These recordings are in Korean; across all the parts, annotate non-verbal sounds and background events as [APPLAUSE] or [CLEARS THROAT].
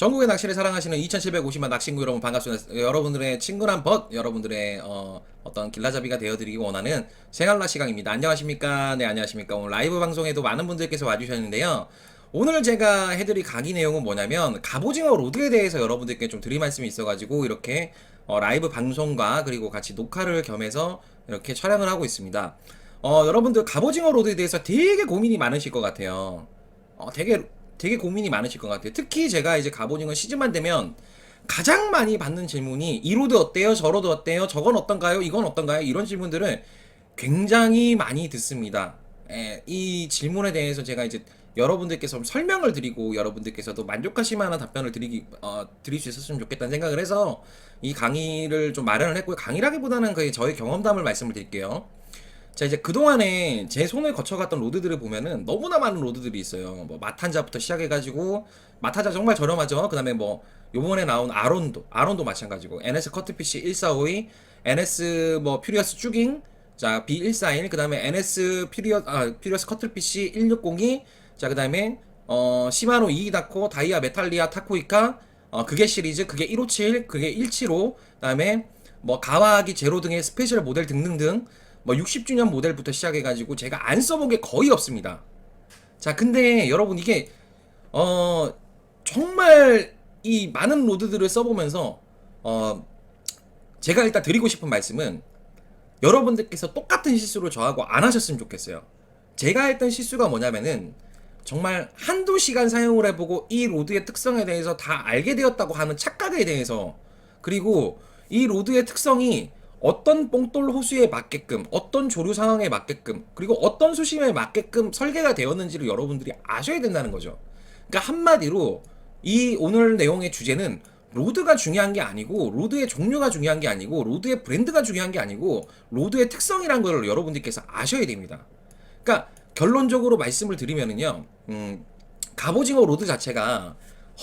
전국의 낚시를 사랑하시는 2750만 낚시구 여러분 반갑습니다. 여러분들의 친근한 벗, 여러분들의 어, 어떤 길라잡이가 되어드리기 원하는 생활라 시강입니다. 안녕하십니까? 네, 안녕하십니까? 오늘 라이브 방송에도 많은 분들께서 와주셨는데요. 오늘 제가 해드릴 강의 내용은 뭐냐면 갑오징어 로드에 대해서 여러분들께 좀 드릴 말씀이 있어가지고 이렇게 어, 라이브 방송과 그리고 같이 녹화를 겸해서 이렇게 촬영을 하고 있습니다. 어, 여러분들 갑오징어 로드에 대해서 되게 고민이 많으실 것 같아요. 어, 되게 되게 고민이 많으실 것 같아요. 특히 제가 이제 갑오징어 시즌만 되면 가장 많이 받는 질문이 이 로드 어때요? 저 로드 어때요? 저건 어떤가요? 이건 어떤가요? 이런 질문들을 굉장히 많이 듣습니다. 예, 이 질문에 대해서 제가 이제 여러분들께서 좀 설명을 드리고 여러분들께서도 만족하실 만한 답변을 드리기 어, 드릴 수 있었으면 좋겠다는 생각을 해서 이 강의를 좀 마련을 했고요. 강의라기보다는 거의 저의 경험담을 말씀을 드릴게요. 자 이제 그동안에 제 손을 거쳐갔던 로드들을 보면은 너무나 많은 로드들이 있어요. 뭐 마탄자부터 시작해가지고 마탄자 정말 저렴하죠. 그 다음에 뭐 요번에 나온 아론도 아론도 마찬가지고 NS 커트피쉬 1452 NS 뭐 퓨리어스 쭈깅 자 B141 그 다음에 NS 퓨리어 아 퓨리어스 커트피쉬 1602 자 그 다음에 어 시마노 이이다코 다이아 메탈리아 타코이카 어 그게 시리즈 그게 157 그게 175 그 다음에 뭐 가와하기 제로 등의 스페셜 모델 등등등 뭐 60주년 모델부터 시작해가지고 제가 안 써본 게 거의 없습니다. 자, 근데 여러분 이게 어 정말 이 많은 로드들을 써보면서 어 제가 일단 드리고 싶은 말씀은 여러분들께서 똑같은 실수를 저하고 안 하셨으면 좋겠어요. 제가 했던 실수가 뭐냐면은 정말 한두 시간 사용을 해보고 이 로드의 특성에 대해서 다 알게 되었다고 하는 착각에 대해서 그리고 이 로드의 특성이 어떤 뽕돌 호수에 맞게끔 어떤 조류 상황에 맞게끔 그리고 어떤 수심에 맞게끔 설계가 되었는지를 여러분들이 아셔야 된다는 거죠. 그러니까 한마디로 이 오늘 내용의 주제는 로드가 중요한 게 아니고 로드의 종류가 중요한 게 아니고 로드의 브랜드가 중요한 게 아니고 로드의 특성이란 걸 여러분들께서 아셔야 됩니다. 그러니까 결론적으로 말씀을 드리면은요. 음, 갑오징어 로드 자체가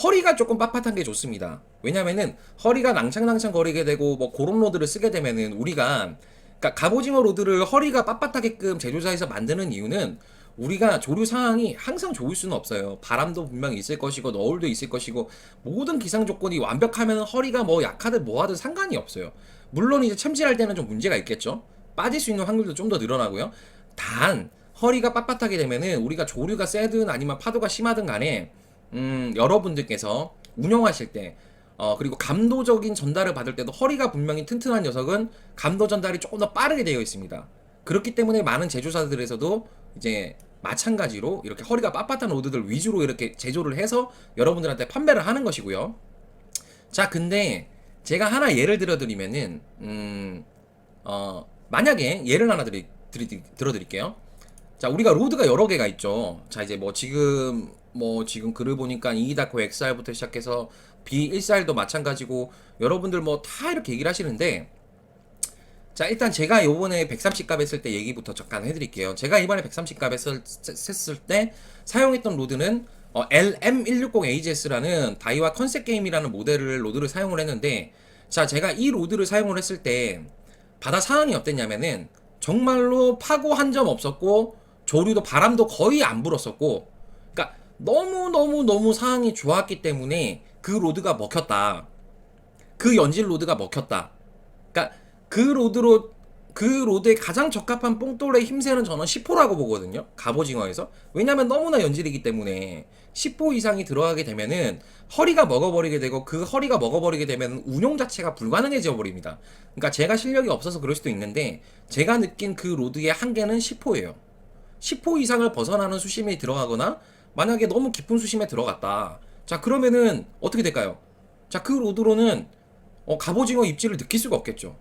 허리가 조금 빳빳한 게 좋습니다. 왜냐면은 허리가 낭창낭창 거리게 되고 뭐 그런 로드를 쓰게 되면은 우리가 그러니까 갑오징어 로드를 허리가 빳빳하게끔 제조사에서 만드는 이유는 우리가 조류 상황이 항상 좋을 수는 없어요. 바람도 분명히 있을 것이고 너울도 있을 것이고 모든 기상 조건이 완벽하면 허리가 뭐 약하든 뭐하든 상관이 없어요. 물론 이제 챔질할 때는 좀 문제가 있겠죠. 빠질 수 있는 확률도 좀 더 늘어나고요. 단 허리가 빳빳하게 되면은 우리가 조류가 세든 아니면 파도가 심하든 간에 음, 여러분들께서 운영하실 때 어, 그리고 감도적인 전달을 받을 때도 허리가 분명히 튼튼한 녀석은 감도 전달이 조금 더 빠르게 되어 있습니다. 그렇기 때문에 많은 제조사들에서도 이제 마찬가지로 이렇게 허리가 빳빳한 로드들 위주로 이렇게 제조를 해서 여러분들한테 판매를 하는 것이고요. 자, 근데 제가 하나 예를 들어드리면은 음, 어, 만약에 예를 하나 드리, 드리, 들어드릴게요. 자, 우리가 로드가 여러 개가 있죠. 자, 이제 뭐 지금 뭐 지금 글을 보니까 이다코 XR부터 시작해서 B14L도 마찬가지고 여러분들 뭐 다 이렇게 얘기를 하시는데 자 일단 제가 요번에 130값 했을 때 얘기부터 잠깐 해 드릴게요 제가 이번에 130값 했을, 했을 때 사용했던 로드는 어, LM160AGS라는 다이와 컨셉 게임이라는 모델을 로드를 사용을 했는데 자 제가 이 로드를 사용을 했을 때 바다 상황이 어땠냐면은 정말로 파고 한 점 없었고 조류도 바람도 거의 안 불었었고 그러니까 너무너무 너무 상황이 좋았기 때문에 그 로드가 먹혔다. 그 연질 로드가 먹혔다. 그러니까 그 로드로 그 로드에 가장 적합한 뽕돌의 힘새는 저는 10호라고 보거든요. 갑오징어에서. 왜냐면 너무나 연질이기 때문에 10호 이상이 들어가게 되면은 허리가 먹어버리게 되고 그 허리가 먹어버리게 되면 운용 자체가 불가능해져 버립니다. 그러니까 제가 실력이 없어서 그럴 수도 있는데 제가 느낀 그 로드의 한계는 10호예요. 10호 이상을 벗어나는 수심에 들어가거나 만약에 너무 깊은 수심에 들어갔다. 자, 그러면은 어떻게 될까요? 자, 그 로드로는 어, 갑오징어 입질을 느낄 수가 없겠죠.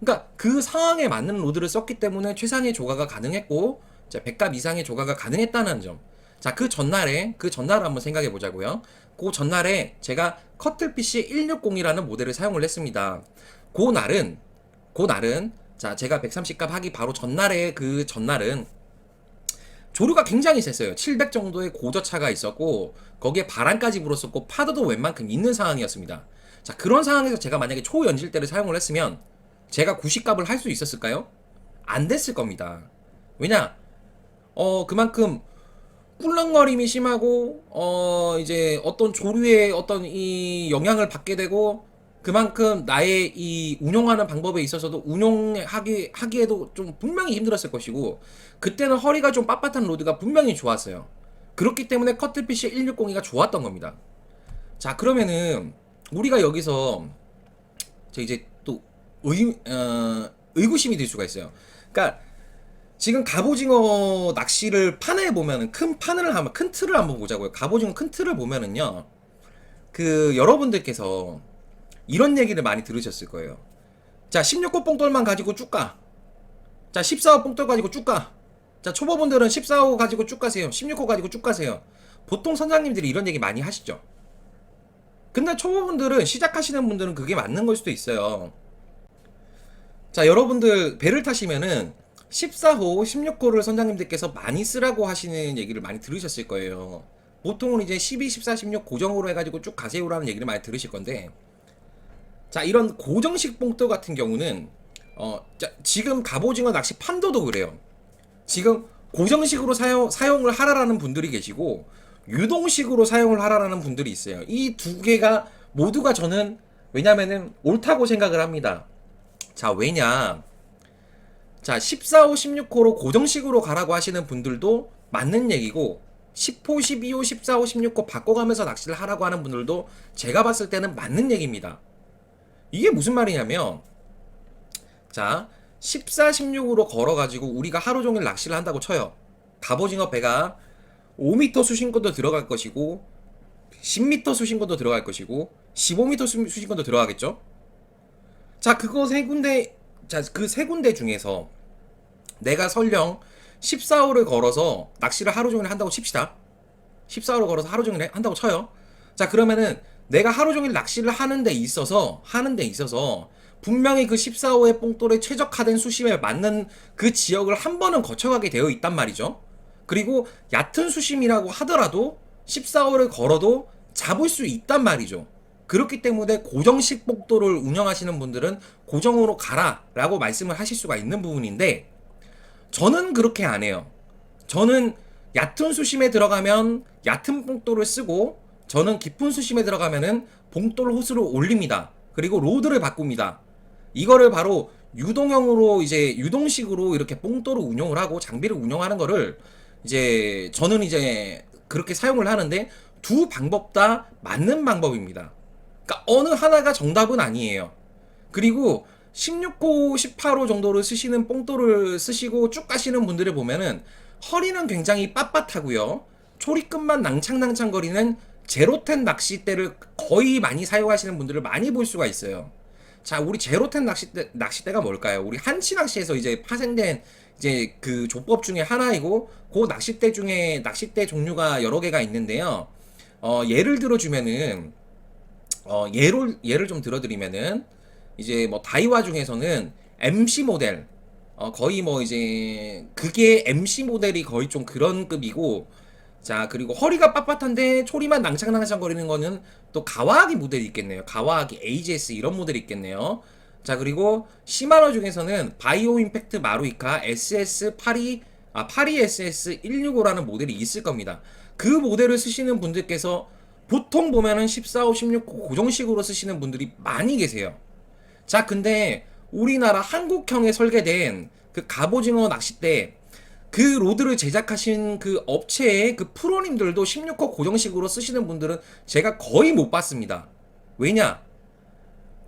그러니까 그 상황에 맞는 로드를 썼기 때문에 최상의 조가가 가능했고 자, 100값 이상의 조가가 가능했다는 점. 자, 그 전날에 그 전날을 한번 생각해 보자고요. 그 전날에 제가 커틀피쉬 160이라는 모델을 사용을 했습니다. 그 날은 그 날은 자, 제가 130값 하기 바로 전날에 그 전날은 조류가 굉장히 셌어요. 700 정도의 고저차가 있었고 거기에 바람까지 불었었고 파도도 웬만큼 있는 상황이었습니다. 자 그런 상황에서 제가 만약에 초연질대를 사용을 했으면 제가 90값을 할 수 있었을까요? 안 됐을 겁니다. 왜냐? 어 그만큼 꿀렁거림이 심하고 어 이제 어떤 조류의 어떤 이 영향을 받게 되고 그만큼 나의 이 운용하는 방법에 있어서도 운용하기 하기에도 좀 분명히 힘들었을 것이고 그때는 허리가 좀 빳빳한 로드가 분명히 좋았어요. 그렇기 때문에 커틀피쉬 1602가 좋았던 겁니다. 자 그러면은 우리가 여기서 저 이제 또 의, 어, 의구심이 들 수가 있어요. 그러니까 지금 갑오징어 낚시를 판에 보면은 큰 판을 한번 큰 틀을 한번 보자고요. 갑오징어 큰 틀을 보면은요. 그 여러분들께서 이런 얘기를 많이 들으셨을 거예요. 자, 16호 뽕돌만 가지고 쭉 가. 자, 14호 뽕돌 가지고 쭉 가. 자, 초보분들은 14호 가지고 쭉 가세요. 16호 가지고 쭉 가세요. 보통 선장님들이 이런 얘기 많이 하시죠. 근데 초보분들은 시작하시는 분들은 그게 맞는 걸 수도 있어요. 자, 여러분들 배를 타시면은 14호, 16호를 선장님들께서 많이 쓰라고 하시는 얘기를 많이 들으셨을 거예요. 보통은 이제 12, 14, 16 고정으로 해가지고 쭉 가세요라는 얘기를 많이 들으실 건데, 자, 이런 고정식 봉돌 같은 경우는, 어, 자, 지금 갑오징어 낚시 판도도 그래요. 지금 고정식으로 사용, 사용을 하라라는 분들이 계시고, 유동식으로 사용을 하라라는 분들이 있어요. 이 두 개가 모두가 저는, 왜냐면은 옳다고 생각을 합니다. 자, 왜냐. 자, 14호, 16호로 고정식으로 가라고 하시는 분들도 맞는 얘기고, 10호, 12호, 14호, 16호 바꿔가면서 낚시를 하라고 하는 분들도 제가 봤을 때는 맞는 얘기입니다. 이게 무슨 말이냐면, 자, 14, 16으로 걸어가지고 우리가 하루 종일 낚시를 한다고 쳐요. 갑오징어 배가 5m 수심권도 들어갈 것이고, 10m 수심권도 들어갈 것이고, 15m 수- 수심권도 들어가겠죠? 자, 그거 세 군데, 자, 그 세 군데 중에서 내가 설령 14호를 걸어서 낚시를 하루 종일 한다고 칩시다. 14호를 걸어서 하루 종일 해- 한다고 쳐요. 자, 그러면은 내가 하루 종일 낚시를 하는 데 있어서, 하는 데 있어서 분명히 그 14호의 뽕돌에 최적화된 수심에 맞는 그 지역을 한 번은 거쳐가게 되어 있단 말이죠. 그리고 얕은 수심이라고 하더라도 14호를 걸어도 잡을 수 있단 말이죠. 그렇기 때문에 고정식 복도를 운영하시는 분들은 고정으로 가라 라고 말씀을 하실 수가 있는 부분인데 저는 그렇게 안 해요. 저는 얕은 수심에 들어가면 얕은 봉돌을 쓰고 저는 깊은 수심에 들어가면은 봉돌 호스를 올립니다. 그리고 로드를 바꿉니다. 이거를 바로 유동형으로 이제 유동식으로 이렇게 봉돌을 운용을 하고 장비를 운영하는 거를 이제 저는 이제 그렇게 사용을 하는데 두 방법 다 맞는 방법입니다. 그러니까 어느 하나가 정답은 아니에요. 그리고 16호, 18호 정도를 쓰시는 뽕돌을 쓰시고 쭉 가시는 분들을 보면은 허리는 굉장히 빳빳하고요. 초리끝만 낭창낭창거리는 제로텐 낚싯대를 거의 많이 사용하시는 분들을 많이 볼 수가 있어요. 자, 우리 제로텐 낚싯대, 낚싯대가 뭘까요? 우리 한치 낚시에서 이제 파생된 이제 그 조법 중에 하나이고, 그 낚싯대 중에 낚싯대 종류가 여러 개가 있는데요. 어, 예를 들어주면은, 어, 예를, 예를 좀 들어드리면은, 이제 뭐 다이와 중에서는 MC 모델, 어, 거의 뭐 이제, 그게 MC 모델이 거의 좀 그런 급이고, 자, 그리고 허리가 빳빳한데 초리만 낭창낭창 거리는 거는 또 가와하기 모델이 있겠네요. 가와하기 AGS 이런 모델이 있겠네요. 자, 그리고 시마노 중에서는 바이오 임팩트 마루이카 SS82, 아, 82SS 165라는 모델이 있을 겁니다. 그 모델을 쓰시는 분들께서 보통 보면은 14호, 16호 고정식으로 쓰시는 분들이 많이 계세요. 자, 근데 우리나라 한국형에 설계된 그 갑오징어 낚싯대 그 로드를 제작하신 그 업체의 그 프로님들도 16호 고정식으로 쓰시는 분들은 제가 거의 못 봤습니다. 왜냐?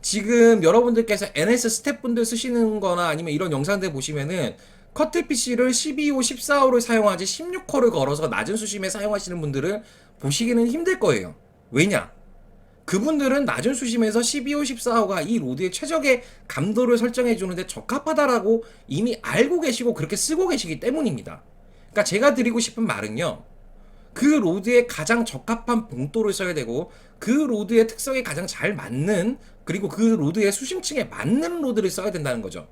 지금 여러분들께서 NS 스태프분들 쓰시는 거나 아니면 이런 영상들 보시면은 커트 PC를 12호, 14호를 사용하지 16호를 걸어서 낮은 수심에 사용하시는 분들을 보시기는 힘들 거예요. 왜냐? 그분들은 낮은 수심에서 12호, 14호가 이 로드의 최적의 감도를 설정해 주는데 적합하다라고 이미 알고 계시고 그렇게 쓰고 계시기 때문입니다. 그러니까 제가 드리고 싶은 말은요. 그 로드에 가장 적합한 봉돌을 써야 되고 그 로드의 특성에 가장 잘 맞는 그리고 그 로드의 수심층에 맞는 로드를 써야 된다는 거죠.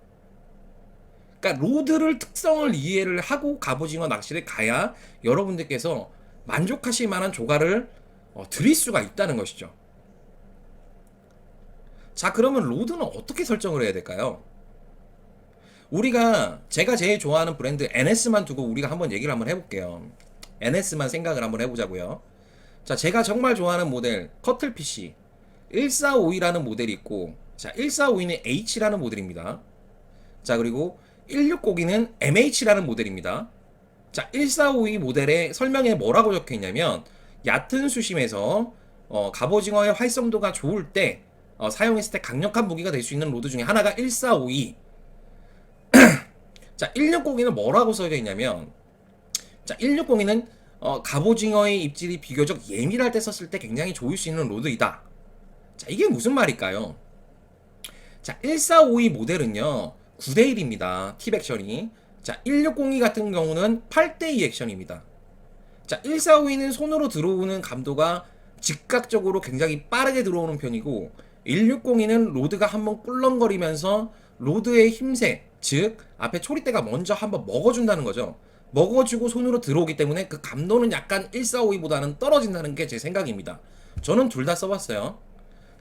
그러니까 로드를 특성을 이해를 하고 갑오징어 낚시를 가야 여러분들께서 만족하실 만한 조과를 어, 드릴 수가 있다는 것이죠. 자, 그러면 로드는 어떻게 설정을 해야 될까요? 우리가 제가 제일 좋아하는 브랜드 NS만 두고 우리가 한번 얘기를 한번 해볼게요. NS만 생각을 한번 해보자고요. 자, 제가 정말 좋아하는 모델 커틀 PC 1452라는 모델이 있고, 자, 1452는 H라는 모델입니다. 자, 그리고 1602는 MH라는 모델입니다. 자, 1452 모델의 설명에 뭐라고 적혀 있냐면 얕은 수심에서 어, 갑오징어의 활성도가 좋을 때 어, 사용했을 때 강력한 무기가 될 수 있는 로드 중에 하나가 1452. [CLEARS THROAT] 자, 1602는 뭐라고 써져 있냐면 자, 1602는 어, 갑오징어의 입질이 비교적 예민할 때 썼을 때 굉장히 좋을 수 있는 로드이다. 자, 이게 무슨 말일까요? 자, 1452 모델은요, 9대1입니다. 팁 액션이. 자, 1602 같은 경우는 8대2 액션입니다. 자, 1452는 손으로 들어오는 감도가 즉각적으로 굉장히 빠르게 들어오는 편이고, 1602는 로드가 한번 꿀렁거리면서 로드의 힘새, 즉, 앞에 초리대가 먼저 한번 먹어준다는 거죠. 먹어주고 손으로 들어오기 때문에 그 감도는 약간 1452보다는 떨어진다는 게 제 생각입니다. 저는 둘 다 써봤어요.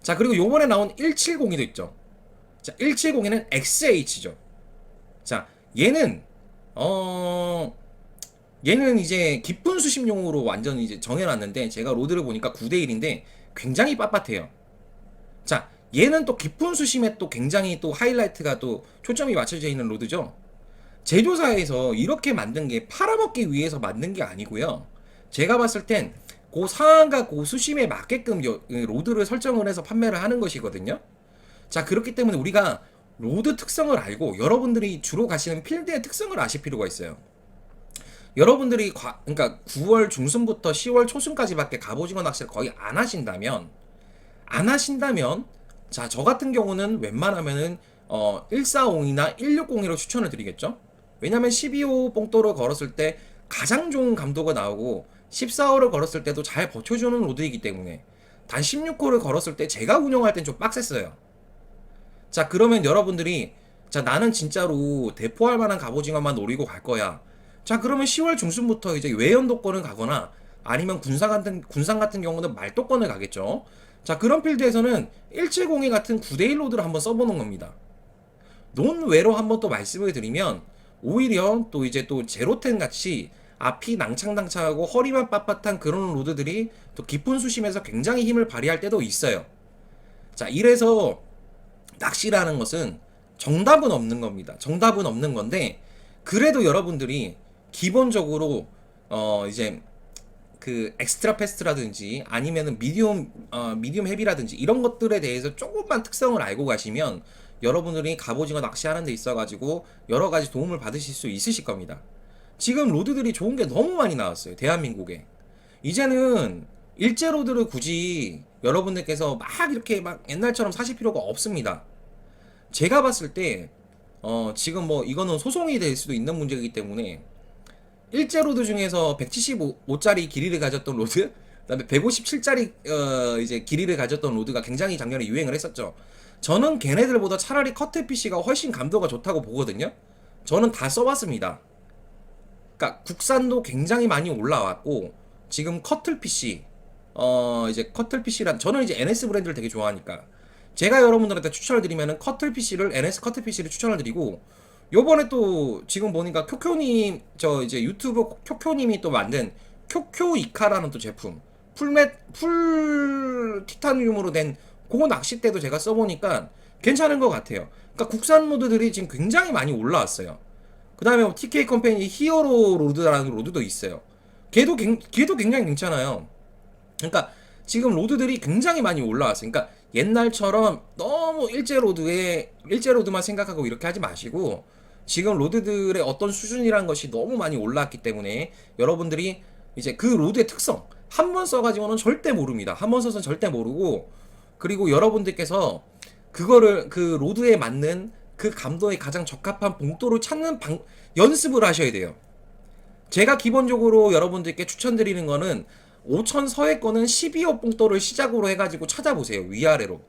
자, 그리고 요번에 나온 1702도 있죠. 자, 1702는 XH죠. 자, 얘는 어 얘는 이제 깊은 수심용으로 완전 이제 정해놨는데 제가 로드를 보니까 9대 1인데 굉장히 빳빳해요. 자, 얘는 또 깊은 수심에 또 굉장히 또 하이라이트가 또 초점이 맞춰져 있는 로드죠. 제조사에서 이렇게 만든 게 팔아먹기 위해서 만든 게 아니고요. 제가 봤을 땐그 상한가 그 수심에 맞게끔 로드를 설정을 해서 판매를 하는 것이거든요. 자, 그렇기 때문에 우리가 로드 특성을 알고 여러분들이 주로 가시는 필드의 특성을 아실 필요가 있어요. 여러분들이 과, 그러니까 9월 중순부터 10월 초순까지밖에 갑오징어 낚시를 거의 안 하신다면 안 하신다면 자, 저 같은 경우는 웬만하면은 어 140이나 1602로 추천을 드리겠죠. 왜냐면 12호 뽕도를 걸었을 때 가장 좋은 감도가 나오고 14호를 걸었을 때도 잘 버텨주는 로드이기 때문에 단 16호를 걸었을 때 제가 운영할 땐 좀 빡셌어요. 자 그러면 여러분들이 자 나는 진짜로 대포할 만한 갑오징어만 노리고 갈 거야. 자 그러면 10월 중순부터 이제 외연도권을 가거나 아니면 군산 같은 군산 같은 경우는 말도권을 가겠죠. 자 그런 필드에서는 1702 같은 9대1 로드를 한번 써보는 겁니다. 논외로 한번 또 말씀을 드리면 오히려 또 이제 또 제로텐 같이 앞이 낭창낭창하고 허리만 빳빳한 그런 로드들이 또 깊은 수심에서 굉장히 힘을 발휘할 때도 있어요. 자 이래서 낚시라는 것은 정답은 없는 겁니다. 정답은 없는 건데 그래도 여러분들이 기본적으로 어 이제 그 엑스트라 패스트라든지 아니면은 미디움 어 미디움 헤비라든지 이런 것들에 대해서 조금만 특성을 알고 가시면 여러분들이 갑오징어 낚시하는 데 있어 가지고 여러 가지 도움을 받으실 수 있으실 겁니다. 지금 로드들이 좋은 게 너무 많이 나왔어요. 대한민국에. 이제는 일제 로드를 굳이 여러분들께서 막 이렇게 막 옛날처럼 사실 필요가 없습니다. 제가 봤을 때, 어, 지금 뭐 이거는 소송이 될 수도 있는 문제이기 때문에 일제 로드 중에서 175짜리 길이를 가졌던 로드, 그다음에 157짜리 어, 이제 길이를 가졌던 로드가 굉장히 작년에 유행을 했었죠. 저는 걔네들보다 차라리 커트 PC가 훨씬 감도가 좋다고 보거든요. 저는 다 써봤습니다. 그러니까 국산도 굉장히 많이 올라왔고 지금 커틀 PC 어 이제 커틀 PC란 저는 이제 NS 브랜드를 되게 좋아하니까 제가 여러분들한테 추천을 드리면은 커틀 PC를 NS 커틀 PC를 추천을 드리고 요번에 또 지금 보니까 쿄쿄님 저 이제 유튜브 쿄쿄님이 또 만든 쿄쿄 이카라는 또 제품 풀맷 풀 티타늄으로 된그 낚싯대도 제가 써보니까 괜찮은 것 같아요. 그러니까 국산 로드들이 지금 굉장히 많이 올라왔어요. 그 다음에 뭐 TK 컴퍼니 히어로 로드라는 로드도 있어요. 걔도, 굉- 걔도 굉장히 괜찮아요. 그러니까 지금 로드들이 굉장히 많이 올라왔어요. 그러니까 옛날처럼 너무 일제 로드에 일제 로드만 생각하고 이렇게 하지 마시고 지금 로드들의 어떤 수준이라는 것이 너무 많이 올라왔기 때문에 여러분들이 이제 그 로드의 특성 한 번 써가지고는 절대 모릅니다. 한 번 써서는 절대 모르고 그리고 여러분들께서 그거를 그 로드에 맞는 그 감도에 가장 적합한 봉도를 찾는 방, 연습을 하셔야 돼요. 제가 기본적으로 여러분들께 추천드리는 거는 5천 서해 거는 12호 봉도를 시작으로 해가지고 찾아보세요. 위아래로.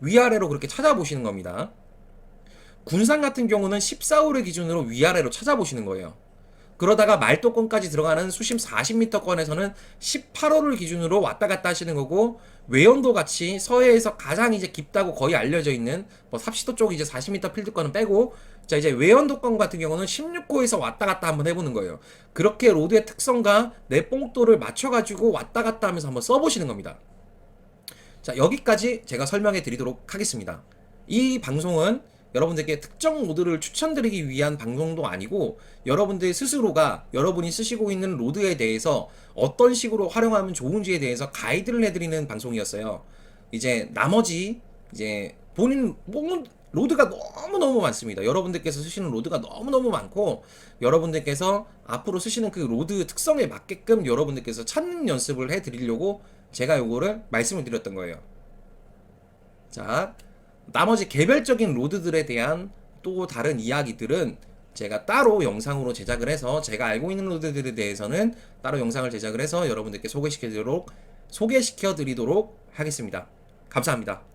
위아래로 그렇게 찾아보시는 겁니다. 군산 같은 경우는 14호를 기준으로 위아래로 찾아보시는 거예요. 그러다가 말도권까지 들어가는 수심 40m권에서는 18호를 기준으로 왔다 갔다 하시는 거고 외연도 같이 서해에서 가장 이제 깊다고 거의 알려져 있는 뭐 삽시도 쪽 이제 40m 필드권은 빼고 자 이제 외연도권 같은 경우는 16호에서 왔다 갔다 한번 해보는 거예요. 그렇게 로드의 특성과 내 뽕도를 맞춰가지고 왔다 갔다 하면서 한번 써보시는 겁니다. 자 여기까지 제가 설명해 드리도록 하겠습니다. 이 방송은 여러분들께 특정 로드를 추천드리기 위한 방송도 아니고 여러분들 스스로가 여러분이 쓰시고 있는 로드에 대해서 어떤 식으로 활용하면 좋은지에 대해서 가이드를 해드리는 방송이었어요. 이제 나머지 이제 본인 뭐 로드가 너무 너무 많습니다. 여러분들께서 쓰시는 로드가 너무 너무 많고 여러분들께서 앞으로 쓰시는 그 로드 특성에 맞게끔 여러분들께서 찾는 연습을 해 드리려고 제가 요거를 말씀을 드렸던 거예요. 자, 나머지 개별적인 로드들에 대한 또 다른 이야기들은 제가 따로 영상으로 제작을 해서 제가 알고 있는 로드들에 대해서는 따로 영상을 제작을 해서 여러분들께 소개시켜 드리도록 소개시켜 드리도록 하겠습니다. 감사합니다.